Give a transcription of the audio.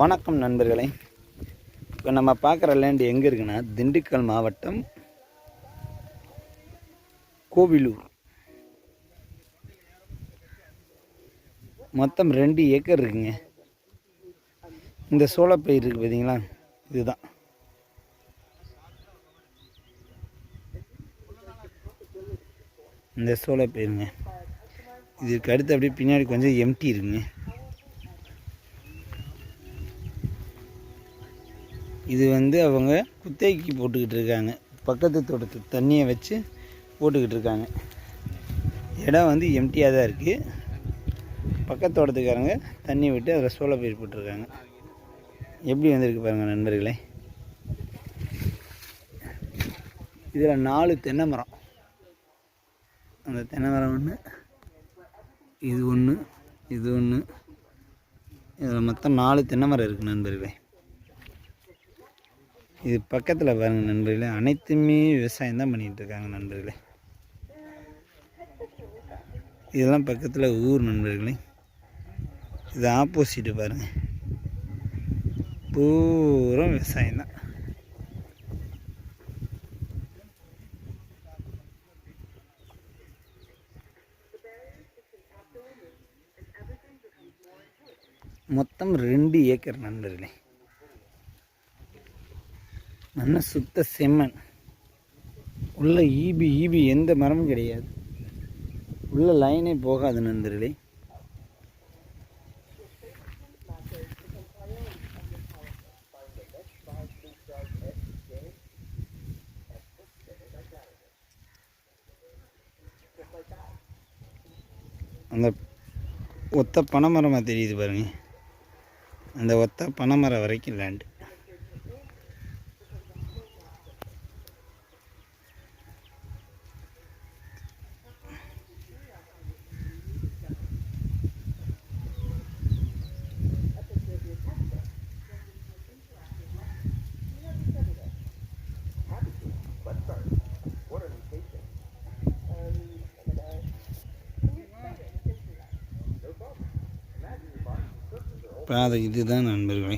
வணக்கம் நண்பர்களே. இப்போ நம்ம பார்க்குற லேண்டு எங்கே இருக்குன்னா திண்டுக்கல் மாவட்டம் கோவிலூர். மொத்தம் ரெண்டு ஏக்கர் இருக்குங்க. இந்த சோளப்பயிர் இருக்குது பார்த்தீங்களா இதுதான். இந்த சோளப்பயிருங்க இதுக்கு அடுத்து அப்படியே பின்னாடி கொஞ்சம் எம்டி இருக்குங்க. இது வந்து அவங்க குத்தகைக்கு போட்டுக்கிட்டு இருக்காங்க. பக்கத்து தோட்டத்து தண்ணியை வச்சு போட்டுக்கிட்டு இருக்காங்க. இடம் வந்து எம்டியாக தான் இருக்குது பக்கத்து தோட்டத்துக்காரங்க தண்ணி விட்டு அதில் சோள பயிர் போட்டிருக்காங்க. எப்படி வந்திருக்கு பாருங்கள் நண்பர்களே. இதில் நாலு தென்னை மரம். அந்த தென்னை மரம் ஒன்று இது ஒன்று இது ஒன்று இதில் மொத்தம் நாலு தென்னை மரம் இருக்குது நண்பர்களே. இது பக்கத்தில் பாருங்கள் நண்பர்களே. அனைத்துமே விவசாயம் தான் பண்ணிகிட்டு இருக்காங்க நண்பர்களே. இதெல்லாம் பக்கத்தில் ஊர் நண்பர்களே. இது ஆப்போசிட்டு பாருங்கள் பூரா விவசாயம் தான். மொத்தம் ரெண்டு ஏக்கர் நண்பர்களே. நல்ல சுத்த செம்மண் உள்ள ஈபி ஈபி எந்த மரமும் கிடையாது. உள்ள லைனே போகாது நண்பர்களே. அந்த ஒத்த பனைமரமாக தெரியுது பாருங்க. அந்த ஒத்த பனைமரம் வரைக்கும் லேண்டு பாதை இதுதான் நண்பர்களே.